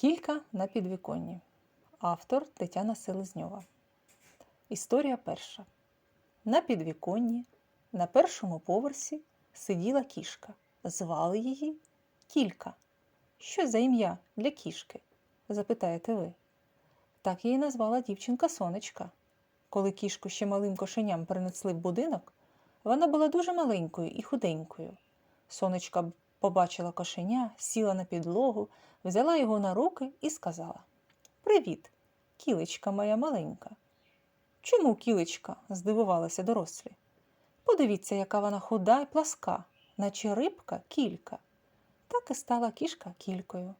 Кілька на підвіконні. Автор Тетяна Селезньова. Історія перша. На підвіконні, на першому поверсі, сиділа кішка. Звали її Кілька. Що за ім'я для кішки? запитаєте ви. Так її назвала дівчинка сонечка. Коли кішку ще малим кошеням принесли в будинок, вона була дуже маленькою і худенькою. Сонечка побачила кошеня, сіла на підлогу, взяла його на руки і сказала: Привіт, кілечка моя маленька. Чому кілечка? здивувалися дорослі. Подивіться, яка вона худа й пласка, наче рибка кілька. Так і стала кішка кількою.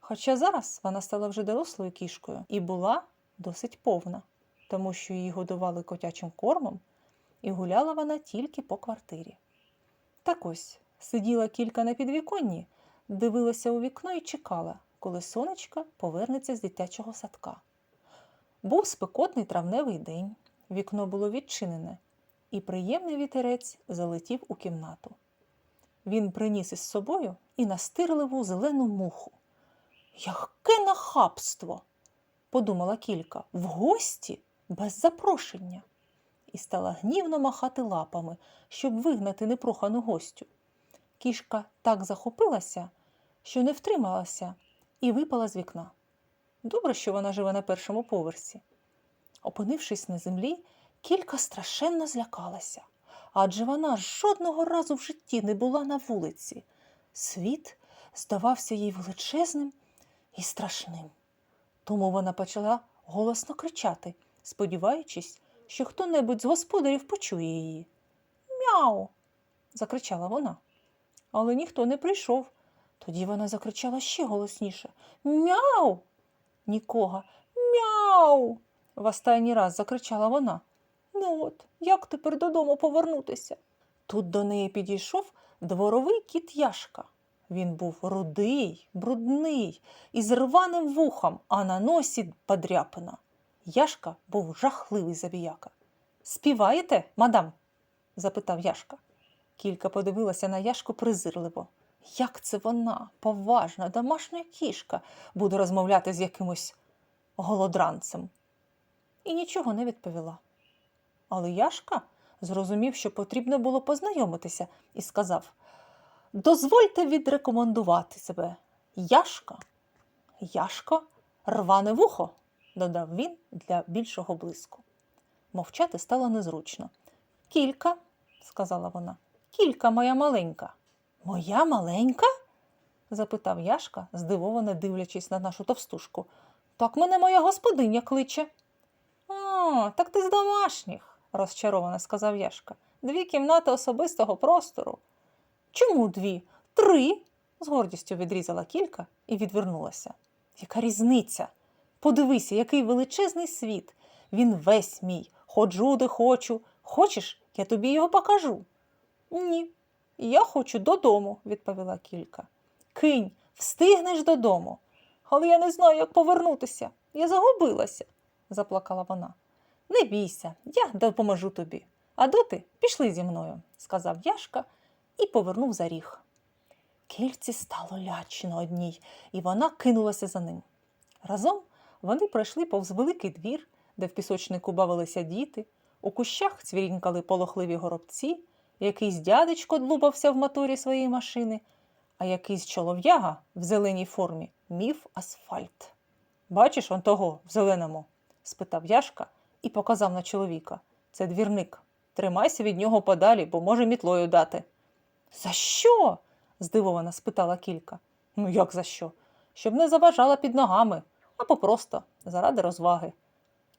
Хоча зараз вона стала вже дорослою кішкою і була досить повна, тому що її годували котячим кормом, і гуляла вона тільки по квартирі. Так ось сиділа кілька на підвіконні, дивилася у вікно і чекала, коли сонечка повернеться з дитячого садка. Був спекотний травневий день, вікно було відчинене, і приємний вітерець залетів у кімнату. Він приніс із собою і настирливу зелену муху. Яке нахабство! подумала кілька, в гості без запрошення, і стала гнівно махати лапами, щоб вигнати непрохану гостю. Кішка так захопилася, що не втрималася і випала з вікна. Добре, що вона живе на першому поверсі. Опинившись на землі, кілька страшенно злякалася, адже вона жодного разу в житті не була на вулиці. Світ здавався їй величезним і страшним. Тому вона почала голосно кричати, сподіваючись, що хто-небудь з господарів почує її. Мяу. закричала вона. Але ніхто не прийшов. Тоді вона закричала ще голосніше Мяу. Нікого. Мяу. В останній раз закричала вона. Ну от, як тепер додому повернутися? Тут до неї підійшов дворовий кіт Яшка. Він був рудий, брудний, із рваним вухом, а на носі подряпина. Яшка був жахливий забіяка. Співаєте, мадам? запитав Яшка. Кілька подивилася на Яшку презирливо. Як це вона, поважна, домашня кішка, буде розмовляти з якимось голодранцем? І нічого не відповіла. Але Яшка зрозумів, що потрібно було познайомитися, і сказав: Дозвольте відрекомендувати себе. Яшка. Яшко, рване вухо, додав він для більшого блиску. Мовчати стало незручно. Кілька, сказала вона, кілька моя маленька. Моя маленька? запитав Яшка, здивовано дивлячись на нашу товстушку. Так мене моя господиня кличе. А, так ти з домашніх, розчаровано сказав Яшка. Дві кімнати особистого простору. Чому дві? Три. з гордістю відрізала кілька і відвернулася. Яка різниця? Подивися, який величезний світ. Він весь мій. Ходжу, де хочу. Хочеш, я тобі його покажу? Ні, я хочу додому, відповіла кілька. Кинь, встигнеш додому. Але я не знаю, як повернутися. Я загубилася, заплакала вона. Не бійся, я допоможу тобі. А доти пішли зі мною, сказав Яшка і повернув за ріг. Кільці стало лячно одній, і вона кинулася за ним. Разом вони пройшли повз великий двір, де в пісочнику бавилися діти, у кущах цвірінькали полохливі горобці, якийсь дядечко длубався в моторі своєї машини, а якийсь чолов'яга в зеленій формі мів асфальт. Бачиш он того в зеленому? спитав Яшка і показав на чоловіка. Це двірник. Тримайся від нього подалі, бо може мітлою дати. За що? здивовано спитала кілька. Ну, як за що? Щоб не заважала під ногами, або просто заради розваги.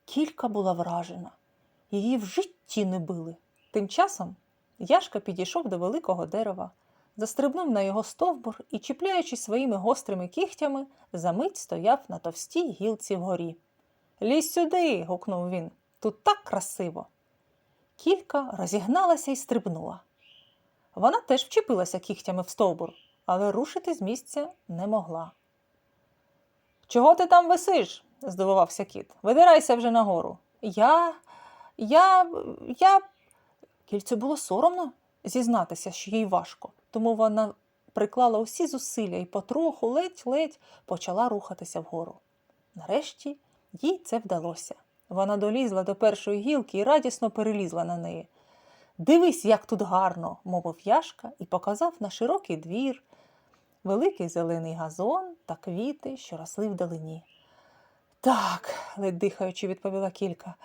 Кілька була вражена. Її в житті не били. Тим часом Яшка підійшов до великого дерева, застрибнув на його стовбур і, чіпляючись своїми гострими кігтями, замить стояв на товстій гілці вгорі. Лізь сюди. гукнув він. Тут так красиво. Кілька розігналася і стрибнула. Вона теж вчепилася кігтями в стовбур, але рушити з місця не могла. Чого ти там висиш? здивувався кіт. Видирайся вже нагору. Я. Я. я. Кільцю було соромно зізнатися, що їй важко, тому вона приклала усі зусилля і потроху ледь-ледь почала рухатися вгору. Нарешті їй це вдалося. Вона долізла до першої гілки і радісно перелізла на неї. Дивись, як тут гарно, мовив Яшка і показав на широкий двір, великий зелений газон та квіти, що росли вдалині. Так, ледь дихаючи, відповіла кілька.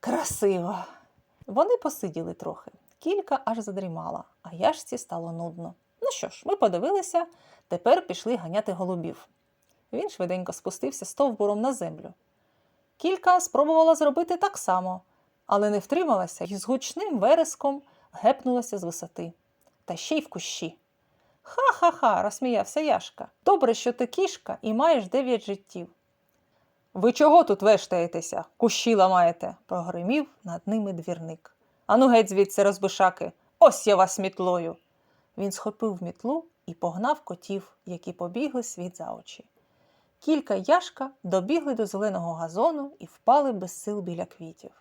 Красиво. Вони посиділи трохи. Кілька аж задрімала, а яшці стало нудно. Ну що ж, ми подивилися, тепер пішли ганяти голубів. Він швиденько спустився стовбуром на землю. Кілька спробувала зробити так само, але не втрималася і з гучним вереском гепнулася з висоти. Та ще й в кущі. Ха-ха-ха, розсміявся Яшка. Добре, що ти кішка і маєш дев'ять життів. Ви чого тут вештаєтеся? Кущі ламаєте, прогримів над ними двірник. Ану геть звідси, розбишаки, ось я вас мітлою. Він схопив мітлу і погнав котів, які побігли світ за очі. Кілька яшка добігли до зеленого газону і впали без сил біля квітів.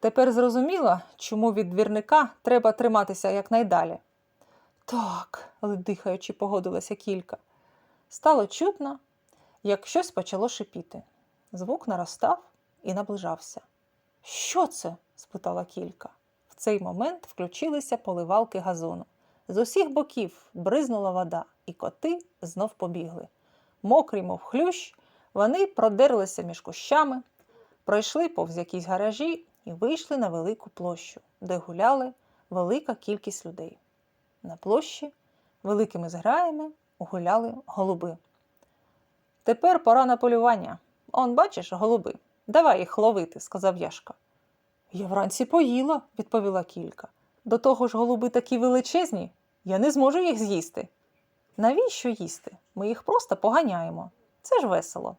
Тепер зрозуміла, чому від двірника треба триматися якнайдалі. Так, дихаючи, погодилася кілька. Стало чутно, як щось почало шипіти. Звук наростав і наближався. Що це? спитала кілька. В цей момент включилися поливалки газону. З усіх боків бризнула вода, і коти знов побігли. Мокрі, мов хлющ, вони продерлися між кущами, пройшли повз якісь гаражі і вийшли на велику площу, де гуляли велика кількість людей. На площі великими зграями гуляли голуби. Тепер пора на полювання. Он, бачиш, голуби. Давай їх ловити, сказав Яшка. Я вранці поїла, відповіла кілька. До того ж, голуби такі величезні, я не зможу їх з'їсти. Навіщо їсти? Ми їх просто поганяємо. Це ж весело.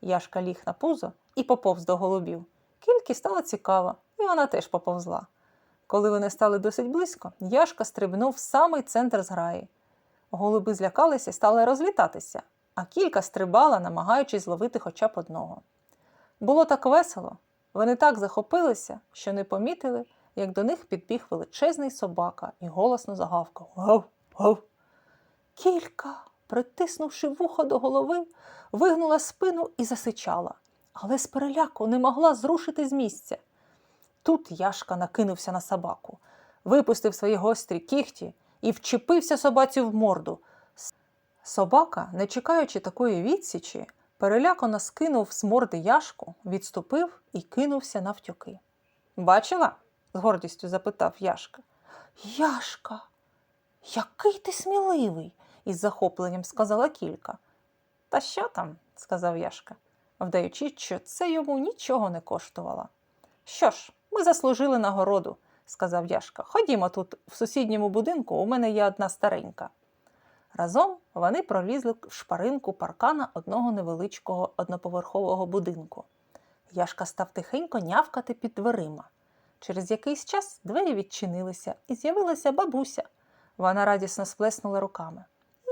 Яшка ліг на пузо і поповз до голубів. Кільки стало цікаво, і вона теж поповзла. Коли вони стали досить близько, Яшка стрибнув в самий центр зграї. Голуби злякалися і стали розлітатися, а кілька стрибала, намагаючись зловити хоча б одного. Було так весело, вони так захопилися, що не помітили, як до них підбіг величезний собака і голосно загавкав Гав, гав. Кілька, притиснувши вухо до голови, вигнула спину і засичала, але з переляку не могла зрушити з місця. Тут Яшка накинувся на собаку, випустив свої гострі кіхті і вчепився собаці в морду. Собака, не чекаючи такої відсічі, перелякано скинув з морди Яшку, відступив і кинувся навтьоки. Бачила? з гордістю запитав Яшка. Яшка, який ти сміливий, із захопленням сказала кілька. Та що там? сказав Яшка, вдаючи, що це йому нічого не коштувало. Що ж, ми заслужили нагороду, сказав Яшка. Ходімо тут, в сусідньому будинку, у мене є одна старенька. Разом вони пролізли в шпаринку паркана одного невеличкого одноповерхового будинку. Яшка став тихенько нявкати під дверима. Через якийсь час двері відчинилися і з'явилася бабуся. Вона радісно сплеснула руками.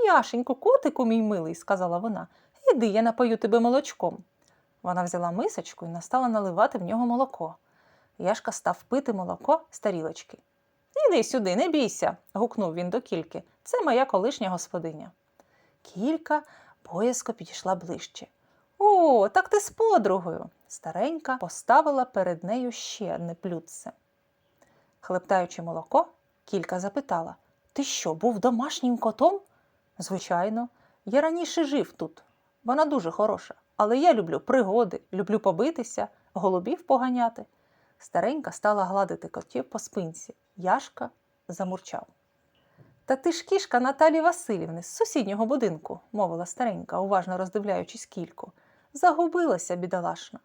Яшеньку, котику, мій милий, сказала вона, іди, я напою тебе молочком. Вона взяла мисочку і настала наливати в нього молоко. Яшка став пити молоко з тарілочки. Іди сюди, не бійся, гукнув він до кільки. Це моя колишня господиня. Кілька боязко підійшла ближче. О, так ти з подругою. Старенька поставила перед нею ще одне блюдце. Хлептаючи молоко, кілька запитала Ти що, був домашнім котом? Звичайно, я раніше жив тут. Вона дуже хороша, але я люблю пригоди, люблю побитися, голубів поганяти. Старенька стала гладити котів по спинці. Яшка замурчав. Та ти ж кішка Наталі Васильівни з сусіднього будинку, мовила старенька, уважно роздивляючись кільку. Загубилася, бідолашна.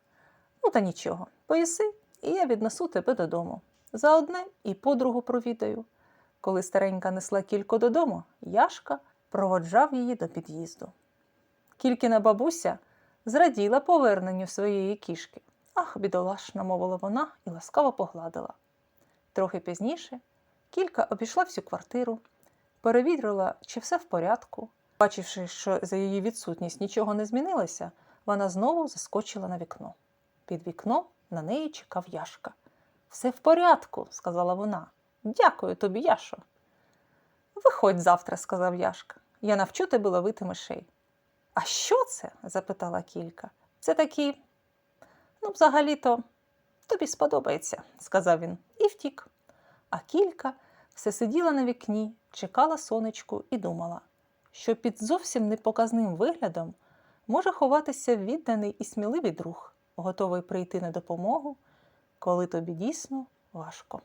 Ну, та нічого, поїси, і я віднесу тебе додому. За одне і подругу провідаю. Коли старенька несла кілько додому, Яшка проводжав її до під'їзду. Кількіна бабуся зраділа поверненню своєї кішки. Ах, бідолашна, мовила вона і ласкаво погладила. Трохи пізніше кілька обійшла всю квартиру, перевірила, чи все в порядку. Бачивши, що за її відсутність нічого не змінилося, вона знову заскочила на вікно. Під вікном на неї чекав Яшка. Все в порядку, сказала вона. Дякую тобі, Яшо. Виходь завтра, сказав Яшка. Я навчу тебе ловити мишей. А що це? запитала кілька. Це такі. Ну, взагалі-то, тобі сподобається, сказав він і втік. А кілька все сиділа на вікні, чекала сонечку і думала, що під зовсім непоказним виглядом може ховатися відданий і сміливий друг, готовий прийти на допомогу, коли тобі дійсно важко.